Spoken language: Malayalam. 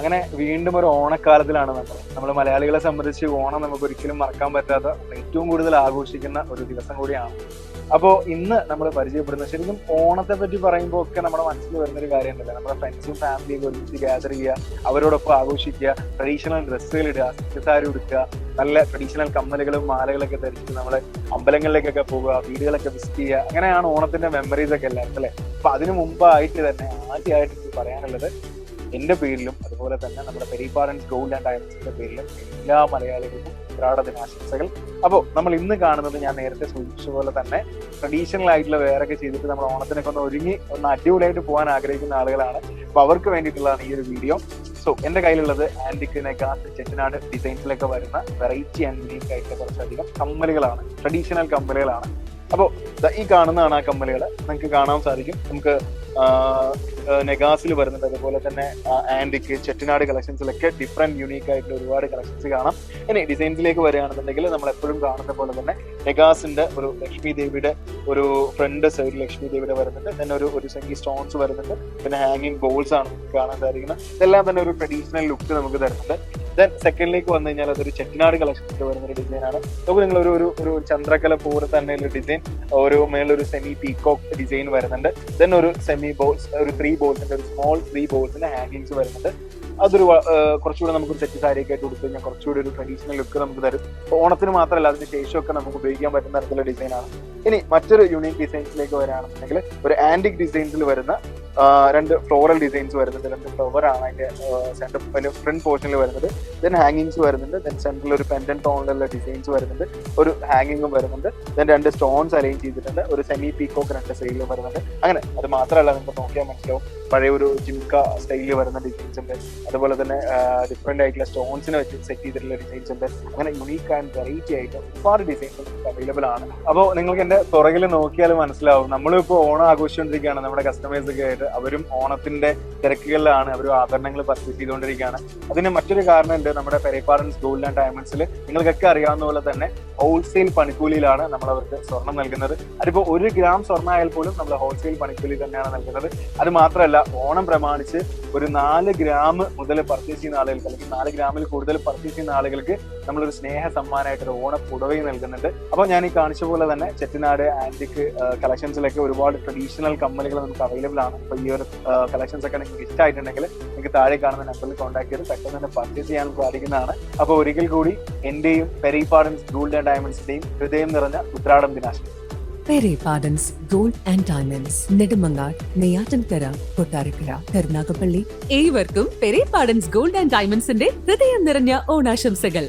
അങ്ങനെ വീണ്ടും ഒരു ഓണക്കാലത്തിലാണ് നമ്മൾ. നമ്മൾ മലയാളികളെ സംബന്ധിച്ച് ഓണം നമുക്ക് ഒരിക്കലും മറക്കാൻ പറ്റാത്ത ഏറ്റവും കൂടുതൽ ആഘോഷിക്കുന്ന ഒരു ദിവസം കൂടിയാണ്. അപ്പോൾ ഇന്ന് നമ്മൾ പരിചയപ്പെടുന്നത് ശരിക്കും ഓണത്തെ പറ്റി പറയുമ്പോൾ ഒക്കെ നമ്മുടെ മനസ്സിൽ വരുന്നൊരു കാര്യം തന്നെ നമ്മുടെ ഫ്രണ്ട്സും ഫാമിലിയും ഒരുമിച്ച് ഗ്യാദർ ചെയ്യുക അവരോടൊപ്പം ആഘോഷിക്കുക ട്രഡീഷണൽ ഡ്രസ്സുകൾ ഇടുക സെറ്റാരി ഉടുക്കുക നല്ല ട്രഡീഷണൽ കമ്മലുകളും മാലകളൊക്കെ ധരിച്ച് നമ്മൾ അമ്പലങ്ങളിലേക്കൊക്കെ പോവുക വീടുകളൊക്കെ വിസിറ്റ് ചെയ്യുക. അങ്ങനെയാണ് ഓണത്തിന്റെ മെമ്മറീസ് ഒക്കെ എല്ലാവർക്കും അല്ലേ? അപ്പൊ അതിനു മുമ്പായിട്ട് തന്നെ ആദ്യമായിട്ട് പറയാനുള്ളത് എന്റെ പേരിലും അതുപോലെ തന്നെ നമ്മുടെ പെരിപ്പാടൻ ഗോൾഡ് ആൻഡ് ഡയമണ്ട്സിന്റെ പേരിലും എല്ലാ മലയാളികൾക്കും ഉത്രാട ദിനാശംസകൾ. അപ്പോൾ നമ്മൾ ഇന്ന് കാണുന്നത് ഞാൻ നേരത്തെ സൂചിപ്പിച്ച പോലെ തന്നെ ട്രഡീഷണൽ ആയിട്ടുള്ള വേറൊക്കെ ചെയ്തിട്ട് നമ്മൾ ഓണത്തിനൊക്കെ ഒന്ന് ഒരുങ്ങി ഒന്ന് അടിപൊളിയായിട്ട് പോകാൻ ആഗ്രഹിക്കുന്ന ആളുകളാണ്. അപ്പൊ അവർക്ക് വേണ്ടിയിട്ടുള്ളതാണ് ഈ ഒരു വീഡിയോ. സോ എന്റെ കയ്യിലുള്ളത് ആന്റിക്കിനെ കാത്ത് ചെറ്റനാട് ഡിസൈൻസിലൊക്കെ വരുന്ന വെറൈറ്റി ആൻഡ് യൂണീക്ക് ആയിട്ടുള്ള കുറച്ചധികം കമ്മലുകളാണ്. ട്രഡീഷണൽ കമ്മലുകളാണ്. അപ്പോൾ ഈ കാണുന്നതാണ് ആ കമ്മലുകൾ നിങ്ങൾക്ക് കാണാൻ സാധിക്കും. നമുക്ക് നെഗാസിൽ വരുന്നുണ്ട്. അതുപോലെ തന്നെ ആൻഡിക്ക് ചെട്ടിനാട് കളക്ഷൻസിലൊക്കെ ഡിഫറെന്റ് യൂണീക്ക് ആയിട്ടുള്ള ഒരുപാട് കളക്ഷൻസ് കാണാം. ഇനി ഡിസൈൻസിലേക്ക് വരികയാണെന്നുണ്ടെങ്കിൽ നമ്മൾ എപ്പോഴും കാണുന്ന പോലെ തന്നെ നെഗാസിന്റെ ഒരു ലക്ഷ്മി ദേവിയുടെ ഒരു ഫ്രണ്ട് സൈഡ് ലക്ഷ്മി ദേവിയുടെ വരുന്നുണ്ട്. തന്നെ ഒരു ഒരു സംഗി സ്റ്റോൺസ് വരുന്നുണ്ട്. പിന്നെ ഹാങ്ങിങ് ബോൾസ് ആണ് കാണാൻ സാധിക്കുന്നത്. ഇതെല്ലാം തന്നെ ഒരു ട്രഡീഷണൽ ലുക്ക് നമുക്ക് തരുന്നുണ്ട്. ദെൻ സെക്കൻഡിലേക്ക് വന്നു കഴിഞ്ഞാൽ അതൊരു ചെട്ടിനാട് കളക്ഷനിൽ വരുന്ന ഒരു ഡിസൈൻ ആണ്. നമുക്ക് നിങ്ങൾ ഒരു ഒരു ഒരു ചന്ദ്രകല പോലെ തന്നെ ഒരു ഡിസൈൻ ഒരു മേലൊരു സെമി പീകോക്ക് ഡിസൈൻ വരുന്നുണ്ട്. ദെൻ ഒരു സെമി ബോൾസ് ഒരു ത്രീ ബോൾസിന്റെ ഒരു സ്മോൾ ത്രീ ബോൾസിന്റെ ഹാങ്ങിങ്സ് വരുന്നുണ്ട്. അതൊരു കുറച്ചുകൂടെ നമുക്ക് സെറ്റ് സാരിയൊക്കെ ആയിട്ട് കൊടുത്തു കഴിഞ്ഞാൽ കുറച്ചുകൂടി ഒരു ട്രഡീഷണൽ ലുക്ക് നമുക്ക് തരും. ഓണത്തിന് മാത്രമല്ല അതിന് ശേഷമൊക്കെ നമുക്ക് ഉപയോഗിക്കാൻ പറ്റുന്ന തരത്തിലുള്ള ഡിസൈനാണ് ഇനി മറ്റൊരു യൂണീക് ഡിസൈൻസിലേക്ക് വരികയാണെന്നുണ്ടെങ്കിൽ ഒരു ആന്റിക് ഡിസൈൻസിൽ വരുന്ന രണ്ട് ഫ്ലോറൽ ഡിസൈൻസ് വരുന്നുണ്ട്. രണ്ട് ഫ്ലവർ ആണ് അതിന്റെ സെന്റർ ഫ്രണ്ട് പോർഷനിൽ വരുന്നത്. ദെൻ ഹാങ്ങിങ്സ് വരുന്നുണ്ട്. ദെൻ സെന്ററിൽ ഒരു പെൻഡൻ ടോണിലുള്ള ഡിസൈൻസ് വരുന്നുണ്ട്. ഒരു ഹാങ്ങിങ്ങും വരുന്നുണ്ട്. ദെൻ രണ്ട് സ്റ്റോൺസ് അലൈൻ ചെയ്തിട്ടുണ്ട്. ഒരു സെമി പീക്കോക്ക് രണ്ട് സൈഡിലും വരുന്നുണ്ട്. അങ്ങനെ അത് മാത്രമല്ല നിങ്ങൾക്ക് നോക്കിയാൽ മനസ്സിലാവും. പഴയ ഒരു ജിംക സ്റ്റൈലിൽ വരുന്ന ഡിസൈൻസ് ഉണ്ട്. അതുപോലെ തന്നെ ഡിഫറെന്റ് ആയിട്ടുള്ള സ്റ്റോൺസിനെ വെച്ച് സെറ്റ് ചെയ്തിട്ടുള്ള ഡിസൈൻസ് ഉണ്ട്. അങ്ങനെ യുണീക്ക് ആൻഡ് വെറൈറ്റി ആയിട്ട് ഒരുപാട് ഡിസൈൻസ് അവൈലബിൾ ആണ്. അപ്പോൾ നിങ്ങൾക്ക് എന്റെ പുറകിൽ നോക്കിയാൽ മനസ്സിലാവും. നമ്മളിപ്പോൾ ഓണം ആഘോഷിച്ചുകൊണ്ടിരിക്കുകയാണ് നമ്മുടെ കസ്റ്റമേഴ്സ് ഒക്കെ ആയിട്ട് അവരും ഓണത്തിന്റെ തിരക്കുകളിലാണ് അവർ ആഭരണങ്ങൾ പർച്ചേസ് ചെയ്തുകൊണ്ടിരിക്കുകയാണ്. അതിന് മറ്റൊരു കാരണമുണ്ട് നമ്മുടെ പെരേപ്പാറൻസ് ഗോൾഡ് ആൻഡ് ഡയമണ്ട്സിൽ നിങ്ങൾക്കൊക്കെ അറിയാവുന്ന പോലെ തന്നെ ഹോൾസെയിൽ പണിക്കൂലിയിലാണ് നമ്മൾ അവർക്ക് സ്വർണം നൽകുന്നത്. അതിപ്പോൾ ഒരു ഗ്രാം സ്വർണം ആയാൽ പോലും നമ്മൾ ഹോൾസെയിൽ പണിക്കൂലി തന്നെയാണ് നൽകുന്നത്. അത് മാത്രമല്ല ഓണം പ്രമാണിച്ച് ഒരു നാല് ഗ്രാം മുതൽ പർച്ചേസ് ചെയ്യുന്ന ആളുകൾക്ക് അല്ലെങ്കിൽ നാല് ഗ്രാമിൽ കൂടുതൽ പർച്ചേസ് ചെയ്യുന്ന ആളുകൾക്ക് നമ്മളൊരു സ്നേഹ സമ്മാനമായിട്ട് ഒരു ഓണ പുടവയും നൽകുന്നുണ്ട്. അപ്പോൾ ഞാൻ ഈ കാണിച്ച പോലെ തന്നെ ചെട്ടിനാട് ആന്റിക് കളക്ഷൻസിലൊക്കെ ഒരുപാട് ട്രഡീഷണൽ കമ്പനികൾ നമുക്ക് അവൈലബിൾ ആണ്. അപ്പോൾ ഈ ഒരു കളക്ഷൻസ് ഒക്കെ നിങ്ങൾക്ക് ഇഷ്ടമായിട്ടുണ്ടെങ്കിൽ നിങ്ങൾക്ക് താഴെ കാണുന്ന നമ്പറിൽ കോൺടാക്ട് ചെയ്ത് പെട്ടെന്ന് തന്നെ പർച്ചേസ് ചെയ്യാൻ സാധിക്കുന്നതാണ്. അപ്പോൾ ഒരിക്കൽ കൂടി എന്റെയും പെരിപ്പാടൻസ് ഗോൾഡ് ആൻഡ് ഹൃദയം നിറഞ്ഞ ഉത്രാടം ദിനാശം പെരെ പാഡൻസ് gold and diamonds Nedumangad Neyyattinkara Kottarakkara Karunagappally ഏവർക്കും പെരെ പാഡൻസ് ഗോൾഡ് ആൻഡ് ഡയമണ്ട്സിന്റെ ഹൃദയം നിറഞ്ഞ ഓണാശംസകൾ.